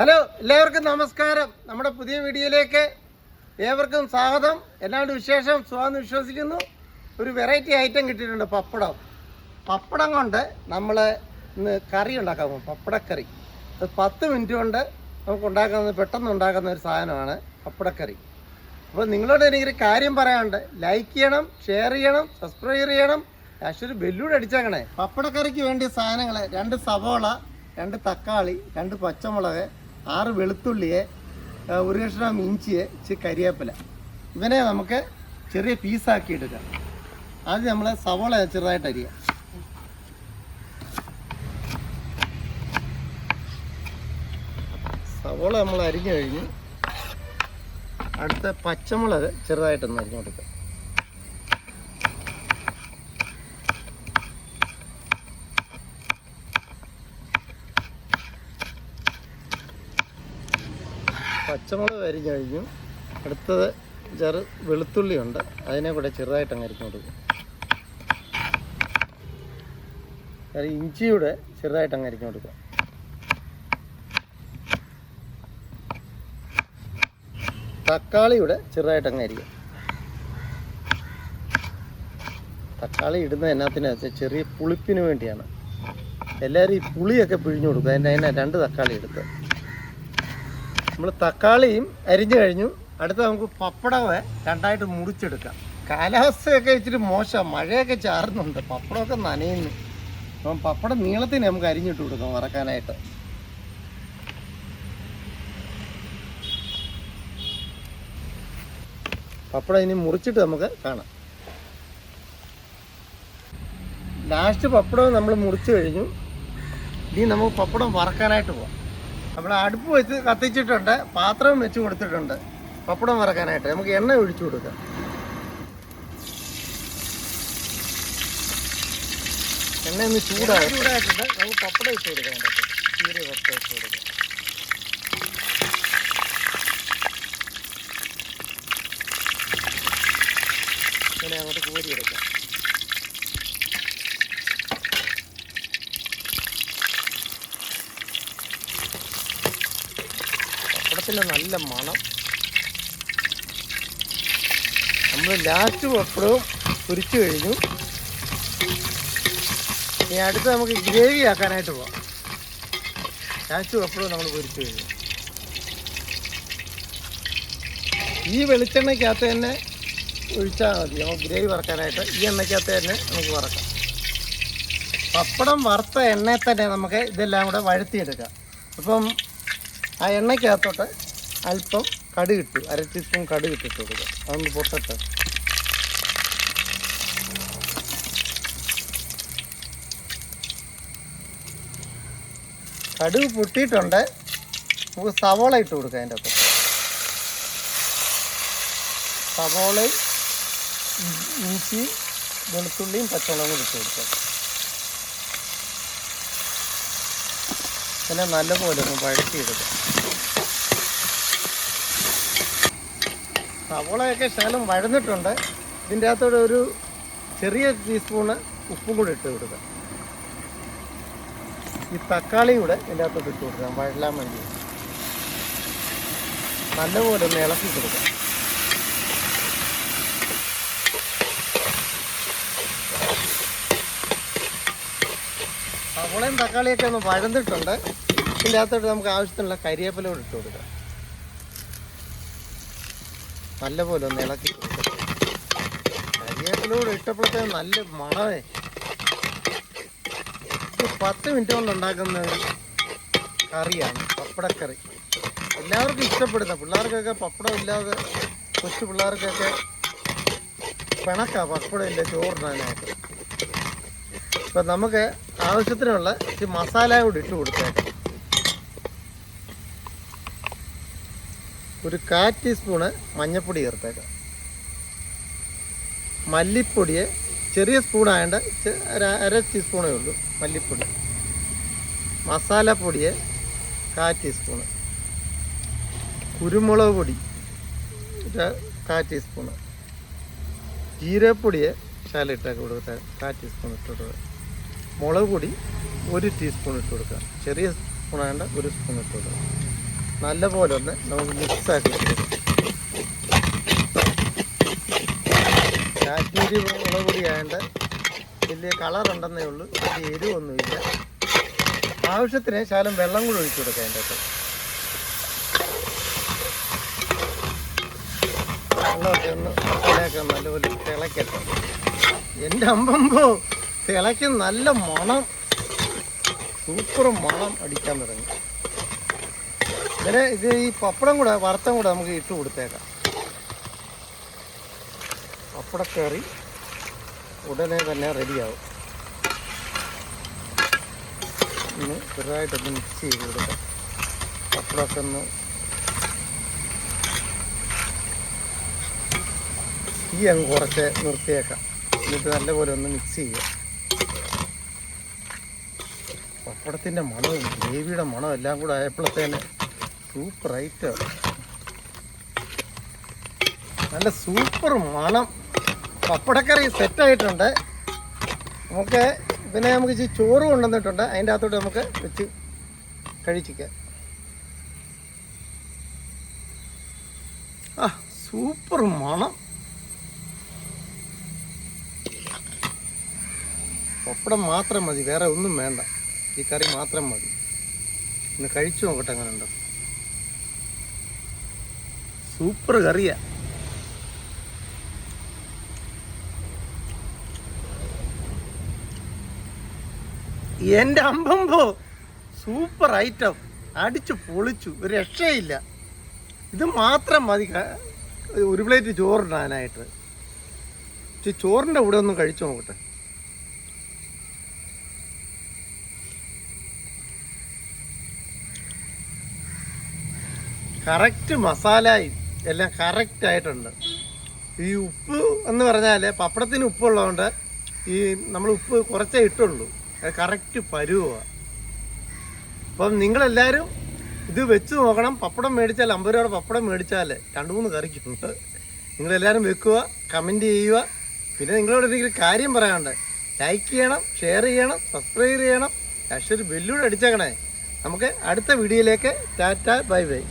Hello എല്ലാവർക്കും നമസ്കാരം. നമ്മുടെ പുതിയ വീഡിയോയിലേക്ക് ഏവർക്കും സ്വാഗതം. എല്ലാവരുടെ വിശേഷം സുഖമെന്ന് വിശ്വസിക്കുന്നു. ഒരു വെറൈറ്റി ഐറ്റം കിട്ടിയിട്ടുണ്ട് പപ്പടം. പപ്പടം കൊണ്ട് നമ്മൾ ഇന്ന് കറി ഉണ്ടാക്കാൻ പോകും പപ്പടക്കറി. അത് പത്ത് മിനിറ്റ് കൊണ്ട് നമുക്ക് ഉണ്ടാക്കുന്നത് പെട്ടെന്ന് ഉണ്ടാക്കുന്ന ഒരു സാധനമാണ് പപ്പടക്കറി. അപ്പോൾ നിങ്ങളോട് എനിക്കൊരു കാര്യം പറയാനുണ്ട്. ലൈക്ക് ചെയ്യണം ഷെയർ ചെയ്യണം സബ്സ്ക്രൈബ് ചെയ്യണം. ആക്ച്വലി ബെല്ലൂടെ അടിച്ചേക്കണേ. പപ്പടക്കറിക്ക് വേണ്ടിയ സാധനങ്ങൾ രണ്ട് സവോള രണ്ട് തക്കാളി രണ്ട് പച്ചമുളക് ആറ് വെളുത്തുള്ളിയെ ഒരു കഷ്ണം ഇഞ്ചിയെ ഇച്ചിരി കരിയേപ്പില. ഇവനെ നമുക്ക് ചെറിയ പീസാക്കി എടുക്കാം. ആദ്യം നമ്മൾ സവോള ചെറുതായിട്ട് അരിയാം. സവോള നമ്മൾ അരിഞ്ഞു കഴിഞ്ഞ് അടുത്ത പച്ചമുളക് ചെറുതായിട്ടൊന്ന് അരിഞ്ഞു കൊടുക്കുക പച്ചമുളക് അരിഞ്ഞു കഴിഞ്ഞു അടുത്തത് ചെറു വെളുത്തുള്ളിയുണ്ട് അതിനെ കൂടെ ചെറുതായിട്ട് അങ്ങ് അരിഞ്ഞു കൊടുക്കും. അത് ഇഞ്ചിയുടെ ചെറുതായിട്ട് അങ്ങ് അരിഞ്ഞു കൊടുക്കുക തക്കാളിയുടെ ചെറുതായിട്ട് അങ്ങ് അരിക്കുക തക്കാളി ഇടുന്ന എന്നാത്തിന് ചെറിയ പുളിപ്പിന് വേണ്ടിയാണ്. എല്ലാവരും ഈ പുളിയൊക്കെ പിഴിഞ്ഞു കൊടുക്കുക അതിന്റെ അതിനെ രണ്ട് തക്കാളി എടുത്ത്. നമ്മൾ തക്കാളിയും അരിഞ്ഞു കഴിഞ്ഞു. അടുത്ത നമുക്ക് പപ്പടമേ രണ്ടായിട്ട് മുറിച്ചെടുക്കാം. കാലാവസ്ഥയൊക്കെ ഇച്ചിരി മോശം. മഴയൊക്കെ ചാറുന്നുണ്ട്. പപ്പടമൊക്കെ നനയുന്നു. അപ്പം പപ്പടം നീളത്തിന് നമുക്ക് അരിഞ്ഞിട്ട് കൊടുക്കാം വറക്കാനായിട്ട്. പപ്പടം ഇനി മുറിച്ചിട്ട് നമുക്ക് കാണാം. ലാസ്റ്റ് പപ്പടം നമ്മൾ മുറിച്ച് കഴിഞ്ഞു. ഇനി നമുക്ക് പപ്പടം വറക്കാനായിട്ട് പോവാം. നമ്മൾ അടുപ്പ് വെച്ച് കത്തിച്ചിട്ടുണ്ട് പാത്രം വെച്ച് കൊടുത്തിട്ടുണ്ട്. പപ്പടം വറക്കാനായിട്ട്. നമുക്ക് എണ്ണ ഒഴിച്ചു കൊടുക്കാം. എണ്ണ ഒന്ന് ചൂടായി. ചൂടായിട്ടുണ്ട്. നമുക്ക് പപ്പടം ഇട്ട് കൊടുക്കാം. ചീര പപ്പടം ഇട്ട് കൊടുക്കാം. ഇങ്ങനെ അങ്ങോട്ട് എടുക്കാം നല്ല മണം. നമ്മൾ ലാസ്റ്റ് പപ്പടവും പൊരിച്ചു കഴിഞ്ഞു. ഇനി അടുത്ത് നമുക്ക് ഗ്രേവി ആക്കാനായിട്ട് പോവാം. ലാസ്റ്റ് പപ്പടവും നമ്മൾ പൊരിച്ചു കഴിഞ്ഞു. ഈ വെളിച്ചെണ്ണയ്ക്കകത്ത് തന്നെ ഒഴിച്ചാൽ മതി. നമുക്ക് ഗ്രേവി വറക്കാനായിട്ട് ഈ എണ്ണയ്ക്കകത്ത് തന്നെ നമുക്ക് വറക്കാം. പപ്പടം വറുത്ത എണ്ണയിൽ തന്നെ നമുക്ക് ഇതെല്ലാം കൂടെ വഴത്തിയെടുക്കാം അപ്പം ആ എണ്ണയ്ക്കകത്തോട്ട് അല്പം കടുക് ഇട്ടു അര ടീസ്പൂൺ കടുക് ഇട്ടിട്ട് കൊടുക്കുക. അതൊന്ന് പൊട്ടട്ടെ. കടുക് പൊട്ടിയിട്ടുണ്ട്. നമുക്ക് സവോള ഇട്ട് കൊടുക്കാം അതിന്റെ അകത്ത് സവോളയും ഇഞ്ചി വെളുത്തുള്ളിയും പച്ചമുളകും ഇട്ട് കൊടുക്കാം. പിന്നെ നല്ലപോലെ ഒന്ന് വഴറ്റിയെടുക്കാം. സവോളയൊക്കെ ശകലം വഴന്നിട്ടുണ്ട്. ഇതിന്റെ അകത്തോടെ ഒരു ചെറിയ ടീസ്പൂണ് ഉപ്പും കൂടെ ഇട്ട് കൊടുക്കാം. ഈ തക്കാളി കൂടെ ഇതിന്റെ അകത്തോട്ട് ഇട്ട് കൊടുക്കാം. വഴലാൻ വേണ്ടി. നല്ലപോലെ ഒന്ന് ഇളക്കി കൊടുക്കാം. സവോളയും തക്കാളിയൊക്കെ ഒന്ന് വഴന്നിട്ടുണ്ട്. ഇതിന്റെ അകത്തോട്ട് നമുക്ക് ആവശ്യത്തിനുള്ള കരിയേപ്പല കൂടെ ഇട്ട് കൊടുക്കാം. നല്ലപോലെ ഒന്ന് ഇളക്കി. കരിയേപ്പിലൂടെ ഇട്ടപ്പോഴത്തേക്ക് നല്ല ഇത് പത്ത് മിനിറ്റ് കൊണ്ട് ഉണ്ടാക്കുന്ന ഒരു കറിയാണ് പപ്പടക്കറി. എല്ലാവർക്കും ഇഷ്ടപ്പെടുന്ന പിള്ളേർക്കൊക്കെ പപ്പടം ഇല്ലാതെ കൊച്ചു പിള്ളേർക്കൊക്കെ പിണക്കാ പപ്പടം ഇല്ല ചോറിനാനായിട്ട് ഇപ്പം നമുക്ക് ആവശ്യത്തിനുള്ള ഈ മസാല കൂടി ഇട്ട് കൊടുത്തേക്കാം. ഒരു കാ ടീസ്പൂണ് മഞ്ഞൾപ്പൊടി ചേർത്തേക്കാം. മല്ലിപ്പൊടിയെ ചെറിയ ഒരു അര ടീസ്പൂണേ ഉള്ളൂ മല്ലിപ്പൊടി. മസാലപ്പൊടിയെ കാ ടീസ്പൂണ്. കുരുമുളക് പൊടി കാ ടീസ്പൂണ്. ശാല ശാലിട്ടൊക്കെ കൊടുക്കുക കാ ടീസ്പൂൺ ഇട്ട് കൊടുക്കുക. മുളക് പൊടി ഒരു ടീസ്പൂൺ ഇട്ട് കൊടുക്കുക. ചെറിയ സ്പൂണായണ്ട ഒരു സ്പൂൺ ഇട്ട് കൊടുക്കുക. നല്ലപോലെ ഒന്ന് നമുക്ക് മിക്സാക്കി കാശ്മീരി മുളക് പൊടി ആയതുകൊണ്ട് വലിയ കളർ ഉണ്ടെന്നേ ഉള്ളൂ വലിയ എരിവൊന്നുമില്ല. ആവശ്യത്തിന് ശാലം വെള്ളം കൂടി ഒഴിച്ചു കൊടുക്കാം അതിന്റെ അകത്ത്. വെള്ളമൊക്കെ ഒന്ന് മസാലയൊക്കെ നല്ലപോലെ തിളക്കട്ടെ. എന്റെ അമ്പമ്പോ തിളയ്ക്കും നല്ല മണം. സൂപ്പർ മണം അടിക്കാൻ തുടങ്ങി. ഇതിന് ഇത് ഈ പപ്പടം കൂടെ വറുത്തം കൂടെ നമുക്ക് ഇട്ട് കൊടുത്തേക്കാം. പപ്പടക്കറി ഉടനെ തന്നെ റെഡിയാവും. ഒന്ന് ചെറുതായിട്ടൊന്ന് മിക്സ് ചെയ്ത് കൊടുക്കാം. പപ്പടമൊക്കെ ഒന്ന് ഈ അങ്ങ് കുറച്ച് നിർത്തിയേക്കാം. എന്നിട്ട് നല്ലപോലെ ഒന്ന് മിക്സ് ചെയ്യുക. പപ്പടത്തിന്റെ മണവും ഗ്രേവിയുടെ മണവും എല്ലാം കൂടെ ആയപ്പോഴത്തേന് സൂപ്പർ ഐറ്റം നല്ല സൂപ്പർ മണം. പപ്പടക്കറി സെറ്റായിട്ടുണ്ട് നമുക്ക് പിന്നെ നമുക്ക് ഇച്ചിരി ചോറ് കൊണ്ടുവന്നിട്ടുണ്ട്. അതിന്റെ അകത്തോട്ട് നമുക്ക് വെച്ച് കഴിച്ചിക്കാം. ആ സൂപ്പർ മണം. പപ്പടം മാത്രം മതി. വേറെ ഒന്നും വേണ്ട. ഈ കറി മാത്രം മതി. ഒന്ന് കഴിച്ചു നോക്കട്ടെ അങ്ങനെ ഉണ്ടോ സൂപ്പർ കറിയാ. എന്റെ അമ്പമ്പോ സൂപ്പർ ഐറ്റം. അടിച്ചു പൊളിച്ചു. ഒരു രക്ഷയില്ല. ഇത് മാത്രം മതി. ഒരു പ്ലേറ്റ് ചോറിടാനായിട്ട് ചോറിന്റെ കൂടെ ഒന്ന് കഴിച്ചു നോക്കട്ടെ. കറക്റ്റ് മസാലയും എല്ലാം കറക്റ്റ് ആയിട്ടുണ്ട്. ഈ ഉപ്പ് എന്ന് പറഞ്ഞാൽ പപ്പടത്തിന് ഉപ്പുള്ളതുകൊണ്ട് ഈ നമ്മൾ ഉപ്പ് കുറച്ചേ ഇട്ടുള്ളൂ. അത് കറക്റ്റ് പരുവാണ് അപ്പം നിങ്ങളെല്ലാവരും ഇത് വെച്ച് നോക്കണം. പപ്പടം മേടിച്ചാൽ അമ്പത് രൂപയുടെ പപ്പടം മേടിച്ചാൽ രണ്ട് മൂന്ന് കറിക്കുണ്ട്. നിങ്ങളെല്ലാവരും വെക്കുക കമന്റ് ചെയ്യുക. പിന്നെ നിങ്ങളോട് എന്തെങ്കിലും കാര്യം പറയാണ്ട് ലൈക്ക് ചെയ്യണം ഷെയർ ചെയ്യണം സബ്സ്ക്രൈബ് ചെയ്യണം. പക്ഷേ ഒരു വെല്ലുവിളി അടിച്ചേക്കണേ. നമുക്ക് അടുത്ത വീഡിയോയിലേക്ക്. Tata bye bye.